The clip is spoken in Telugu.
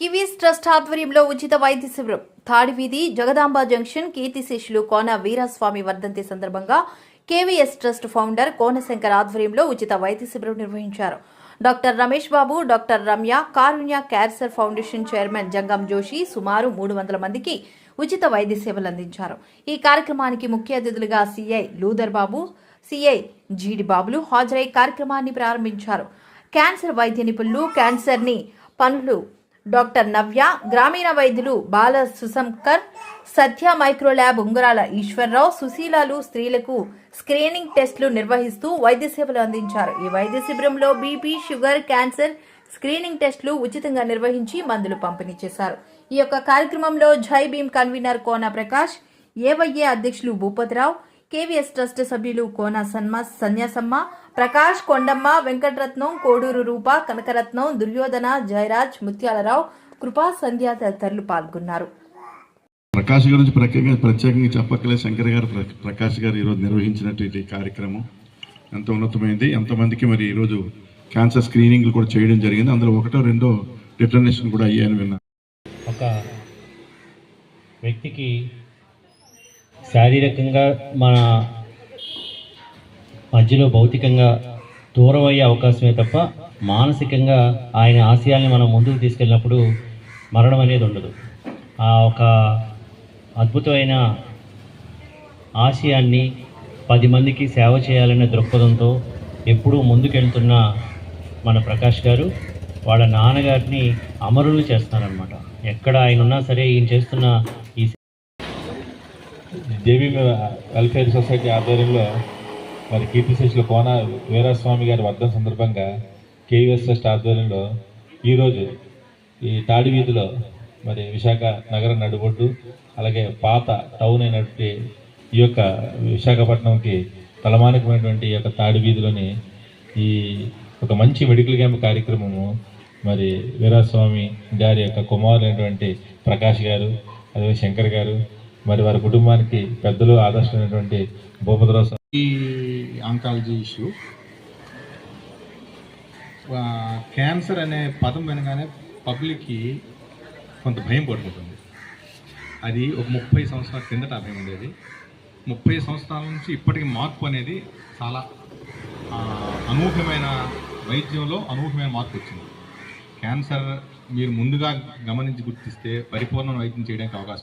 కివీస్ ట్రస్ట్ ఆధ్వర్యంలో ఉచిత వైద్య శిబిరం. తాడివీధి జగదాంబ జంక్షన్ కీర్తిశేషులు కోన వీరస్వామి వర్ధంతి సందర్భంగా కేవీఎస్ ట్రస్ట్ ఫౌండర్ కోనశంకర్ ఆధ్వర్యంలో ఉచిత వైద్య శిబిరం నిర్వహించారు. Doctor Ramesh Babu doctor Ramya Karunya cancer foundation chairman Jangam Joshi సుమారు మూడు వందల మందికి ఉచిత వైద్య సేవలు అందించారు. ఈ కార్యక్రమానికి ముఖ్య అతిథులుగా సిఐ లూదర్ బాబు సిఐ జీడి బాబులు హాజరై కార్యక్రమాన్ని ప్రారంభించారు. క్యాన్సర్ వైద్య నిపుణులు క్యాన్సర్ని పనులు డాక్టర్ నవ్య గ్రామీణ వైద్యులు బాల సుసంకర్ సత్య మైక్రో ల్యాబ్ ఉంగరాల ఈశ్వరరావు సుశీలాలు స్త్రీలకు స్క్రీనింగ్ టెస్టులు నిర్వహిస్తూ వైద్య సేవలు అందించారు. ఈ వైద్య శిబిరంలో బీపీ షుగర్ క్యాన్సర్ స్క్రీనింగ్ టెస్టులు ఉచితంగా నిర్వహించి మందులు పంపిణీ చేశారు. ఈ యొక్క కార్యక్రమంలో జై భీమ్ కన్వీనర్ కోన ప్రకాష్ ఏవైఏ అధ్యక్షులు భూపతిరావు కేవీఎస్ ట్రస్ట్ సభ్యులు కోన సన్మ సన్యాసమ్మ ప్రకాష్ కొండమ్మ వెంకటరత్నం కోడూరు రూప కనకరత్నం దుర్యోధన జయరాజ్ ముత్యాలరావు కృపా సంధ్య తదితరులు పాల్గొన్నారు. ప్రకాష్ గురించి ప్రత్యేకంగా ప్రత్యేకంగా చెప్పక్కలేదు శంకర్ గారు ప్ర- ప్రకాష్ గారు ఈరోజు నిర్వహించినటువంటి కార్యక్రమం ఎంత ఉన్నతమైంది. ఎంతమందికి మరి ఈరోజు క్యాన్సర్ స్క్రీనింగ్లు కూడా చేయడం జరిగింది. అందులో ఒకటో రెండో డిటర్నేషన్ కూడా అయ్యాయని విన్నా ఒక వ్యక్తికి శారీరకంగా మన మధ్యలో భౌతికంగా దూరం అయ్యే అవకాశమే తప్ప మానసికంగా ఆయన ఆశయాల్ని మనం ముందుకు తీసుకెళ్ళినప్పుడు మరణం అనేది ఉండదు. ఆ ఒక అద్భుతమైన ఆశయాన్ని పది మందికి సేవ చేయాలనే దృక్పథంతో ఎప్పుడూ ముందుకెళ్తున్న మన ప్రకాష్ గారు వాళ్ళ నాన్నగారిని అమరులు చేస్తారనమాట ఎక్కడ ఆయన ఉన్నా సరే ఈయన చేస్తున్న జేబీ వెల్ఫేర్ సొసైటీ ఆధ్వర్యంలో మరి కీర్తిశేషులు కోన వీరాస్వామి గారి వర్ధం సందర్భంగా కేవీఎస్ ట్రస్ట్ ఆధ్వర్యంలో ఈరోజు ఈ తాడి వీధిలో మరి విశాఖ నగర నడుబొడ్డు అలాగే పాత టౌన్ అయినటువంటి ఈ యొక్క విశాఖపట్నంకి తలమానికమైనటువంటి ఈ యొక్క తాడి వీధిలోని ఈ ఒక మంచి మెడికల్ క్యాంప్ కార్యక్రమము మరి వీరాస్వామి గారి యొక్క కుమారులైనటువంటి ప్రకాష్ గారు అదే శంకర్ గారు మరి వారి కుటుంబానికి పెద్దలు ఆదర్శమైనటువంటి భూపతిరావు సార్. ఈ ఆంకాలజీ ఇష్యూ క్యాన్సర్ అనే పదం వినగానే పబ్లిక్కి కొంత భయం పడుతుంది అది ఒక ముప్పై సంవత్సరాల కిందట భయం ఉండేది. ముప్పై సంవత్సరాల నుంచి ఇప్పటికి మార్పు అనేది చాలా అనూహ్యమైన వైద్యంలో అనూహ్యమైన మార్పు వచ్చింది. క్యాన్సర్ మీరు ముందుగా గమనించి గుర్తిస్తే పరిపూర్ణ వైద్యం చేయడానికి అవకాశం